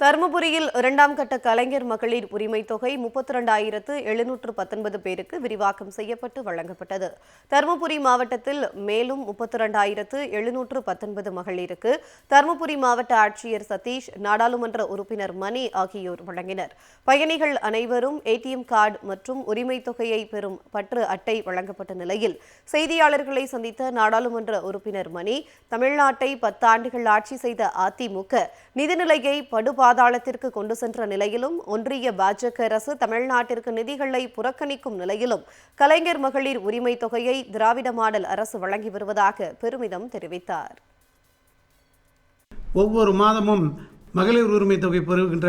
தருமபுரியில் இரண்டாம் கட்ட கலைஞர் மகளிர் உரிமை தொகை முப்பத்தி ரெண்டாயிரத்து எழுநூற்று பத்தொன்பது பேருக்கு விரிவாக்கம் செய்யப்பட்டு வழங்கப்பட்டது. தருமபுரி மாவட்டத்தில் மேலும் முப்பத்தி ரெண்டாயிரத்து எழுநூற்று பத்தொன்பது மகளிருக்கு தருமபுரி மாவட்ட ஆட்சியர் சதீஷ் நாடாளுமன்ற உறுப்பினர் மணி ஆகியோர் வழங்கினர். பயணிகள் அனைவரும் ஏடிஎம் கார்டு மற்றும் உரிமை தொகையை பெறும் பற்று அட்டை வழங்கப்பட்ட நிலையில் செய்தியாளர்களை சந்தித்த நாடாளுமன்ற உறுப்பினர் மணி தமிழ்நாட்டை பத்தாண்டுகள் ஆட்சி செய்த அதிமுக நிதிநிலையை படுபா பாதாளத்திற்கு கொண்டு சென்ற நிலையிலும் ஒன்றிய பாஜக அரசு தமிழ்நாட்டிற்கு நிதிகளை புறக்கணிக்கும் நிலையிலும் கலைஞர் மகளிர் உரிமை தொகையை திராவிட மாடல் அரசு வழங்கி வருவதாக பெருமிதம் தெரிவித்தார். ஒவ்வொரு மாதமும் மகளிர் உரிமை தொகை பெறுகின்ற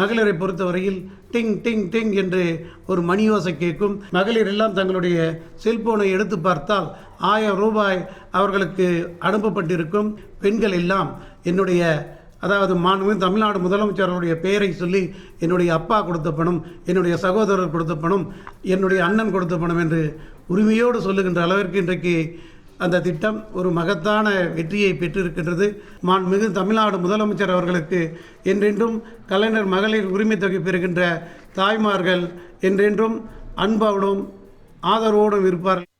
மகளிரை பொறுத்தவரையில் டிங் டிங் டிங் என்று ஒரு மணி ஓசை கேட்கும். மகளிர் எல்லாம் தங்களுடைய செல்போனை எடுத்து பார்த்தால் ஆயிரம் ரூபாய் அவர்களுக்கு அனுப்பப்பட்டிருக்கும். பெண்கள் எல்லாம் என்னுடைய அதாவது மாண்பு தமிழ்நாடு முதலமைச்சருடைய பெயரை சொல்லி என்னுடைய அப்பா கொடுத்த பணம் என்னுடைய சகோதரர் கொடுத்த பணம் என்னுடைய அண்ணன் கொடுத்த பணம் என்று உரிமையோடு சொல்லுகின்ற அளவிற்கு இன்றைக்கு அந்த திட்டம் ஒரு மகத்தான வெற்றியை பெற்றிருக்கின்றது. மாண்புமிகு தமிழ்நாடு முதலமைச்சர் அவர்களுக்கு என்றென்றும் கலைஞர் மகளிர் உரிமை தொகை பெறுகின்ற தாய்மார்கள் என்றென்றும் அன்போடும் ஆதரவோடும் இருப்பார்கள்.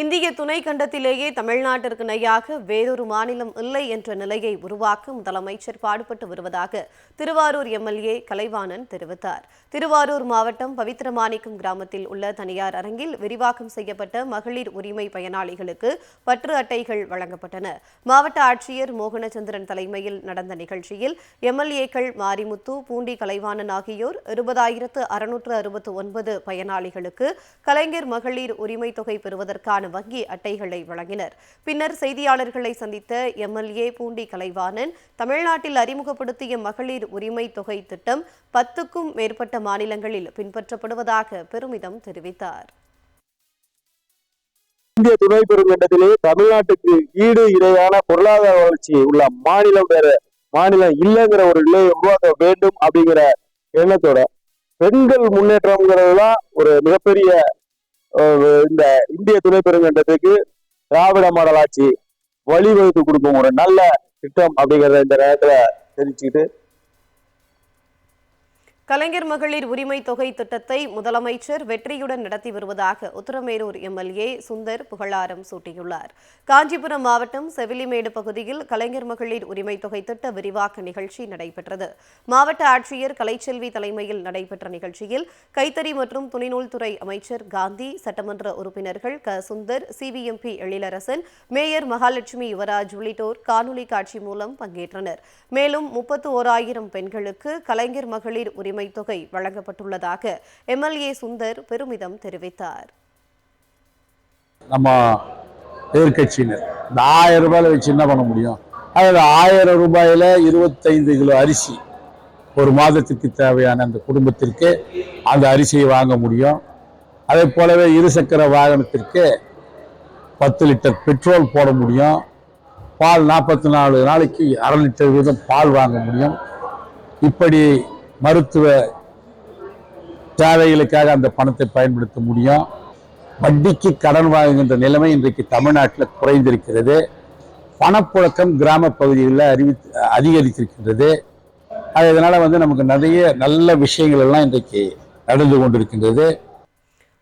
இந்திய துணை கண்டத்திலேயே தமிழ்நாட்டிற்கு நையாக வேறொரு மாநிலம் இல்லை என்ற நிலையை உருவாக்க முதலமைச்சர் பாடுபட்டு வருவதாக திருவாரூர் எம்எல்ஏ கலைவாணன் தெரிவித்தார். திருவாரூர் மாவட்டம் பவித்திரமாணிக்கம் கிராமத்தில் உள்ள தனியார் அரங்கில் விரிவாக்கம் செய்யப்பட்ட மகளிர் உரிமை பயனாளிகளுக்கு பற்று அட்டைகள் வழங்கப்பட்டன. மாவட்ட ஆட்சியர் மோகனச்சந்திரன் தலைமையில் நடந்த நிகழ்ச்சியில் எம்எல்ஏக்கள் மாரிமுத்து பூண்டி கலைவாணன் ஆகியோர் இருபதாயிரத்து அறுநூற்று அறுபத்து ஒன்பது பயனாளிகளுக்கு கலைஞர் மகளிர் உரிமை தொகை பெறுவதற்கான வங்கி அட்டைகளை வழங்கினர். பின்னர் செய்தியாளர்களை சந்தித்த எம்எல்ஏ பூண்டி கலைவாணன் தமிழ்நாட்டில் அறிமுகப்படுத்திய மகளிர் உரிமை தொகை திட்டம் பத்துக்கும் மேற்பட்ட மாநிலங்களில் பின்பற்றப்படுவதாக பெருமிதம் தெரிவித்தார். இந்திய துணை பெருங்கண்டத்திலே தமிழ்நாட்டுக்கு ஈடு இணையான பொருளாதார வளர்ச்சி உள்ள மாநிலம் வேற மாநிலம் இல்லைங்கிற ஒரு நிலையை உருவாக்க வேண்டும் அப்படிங்கிற எண்ணத்தோட பெண்கள் முன்னேற்றம்ங்கிறது தான் ஒரு மிகப்பெரிய இந்த இந்திய துணை பெருங்கண்டத்துக்கு திராவிட மாடல் ஆட்சி வழிவகுத்து கொடுக்கும் ஒரு நல்ல திட்டம் அப்படிங்கிறத இந்த நேரத்துல தெரிவிச்சுக்கிட்டு கலைஞர் மகளிர் உரிமை தொகை திட்டத்தை முதலமைச்சர் வெற்றியுடன் நடத்தி வருவதாக உத்தரமேரூர் எம்எல்ஏ சுந்தர் புகழாரம் சூட்டியுள்ளார். காஞ்சிபுரம் மாவட்டம் செவிலிமேடு பகுதியில் கலைஞர் மகளிர் உரிமை தொகை திட்ட விரிவாக்க நிகழ்ச்சி நடைபெற்றது. மாவட்ட ஆட்சியர் கலைச்செல்வி தலைமையில் நடைபெற்ற நிகழ்ச்சியில் கைத்தறி மற்றும் துணிநூல்துறை அமைச்சர் காந்தி சட்டமன்ற உறுப்பினர்கள் க. சுந்தர் சிபிஎம்பி எழிலரசன் மேயர் மகாலட்சுமி யுவராஜ் உள்ளிட்டோர் காணொலி காட்சி மூலம் பங்கேற்றனர். மேலும் முப்பத்து ஓராயிரம் பெண்களுக்கு கலைஞர் மகளிர் உரிமை தொகை வழங்கப்பட்டுள்ளதாக எம்எல்ஏ சுந்தர் பெருமிதம் தெரிவித்தார். நம்ம எதிர்கட்சியினர் இந்த ஆயிரம் ரூபாயில வச்சு என்ன பண்ண முடியும்? அதில் ஆயிரம் ரூபாயில இருபத்தைந்து கிலோ அரிசி ஒரு மாதத்துக்கு தேவையான அந்த குடும்பத்திற்கு அந்த அரிசியை வாங்க முடியும். அதே போலவே இருசக்கர வாகனத்திற்கு பத்து லிட்டர் பெட்ரோல் போட முடியும். பால் நாற்பத்தி நாலு நாளைக்கு அரை லிட்டர் வீதம் பால் வாங்க முடியும். இப்படி மருத்துவ தேவைகளுக்காக அந்த பணத்தை பயன்படுத்த முடியும். வட்டிக்கு கடன் வாங்குகின்ற நிலைமை இன்றைக்கு தமிழ்நாட்டில் குறைந்திருக்கிறது. பணப்புழக்கம் கிராம பகுதிகளில் அறிவி அதிகரித்திருக்கின்றது. அது வந்து நமக்கு நிறைய நல்ல விஷயங்கள் எல்லாம் இன்றைக்கு நடந்து கொண்டிருக்கின்றது.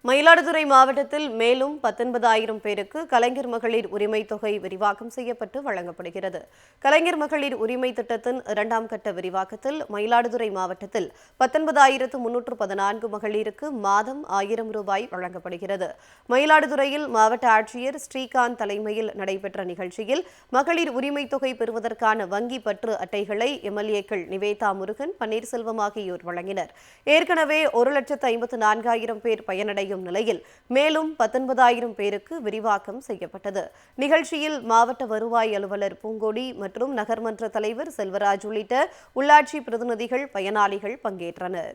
மயிலாடுதுறை மாவட்டத்தில் மேலும் பத்தொன்பதாயிரம் பேருக்கு கலைஞர் மகளிர் உரிமை தொகை விரிவாக்கம் செய்யப்பட்டு வழங்கப்படுகிறது. கலைஞர் மகளிர் உரிமை திட்டத்தின் இரண்டாம் கட்ட விரிவாக்கத்தில் மயிலாடுதுறை மாவட்டத்தில் பத்தொன்பதாயிரத்து முன்னூற்று பதினான்கு மகளிருக்கு மாதம் ஆயிரம் ரூபாய் வழங்கப்படுகிறது. மயிலாடுதுறையில் மாவட்ட ஆட்சியர் ஸ்ரீகாந்த் தலைமையில் நடைபெற்ற நிகழ்ச்சியில் மகளிர் உரிமை தொகை பெறுவதற்கான வங்கி பற்று அட்டைகளை எம்எல்ஏக்கள் நிவேதா முருகன் பன்னீர்செல்வம் ஆகியோர் வழங்கினர். ஏற்கனவே ஒரு லட்சத்து ஐம்பத்து நான்காயிரம் பேர் பயனடையும் நிலையில் மேலும் பத்தொன்பதாயிரம் பேருக்கு விரிவாக்கம் செய்யப்பட்டது. நிகழ்ச்சியில் மாவட்ட வருவாய் அலுவலர் பூங்கொடி மற்றும் நகர்மன்ற தலைவர் செல்வராஜ் உள்ளிட்ட உள்ளாட்சி பிரதிநிதிகள் பயனாளிகள் பங்கேற்றனர்.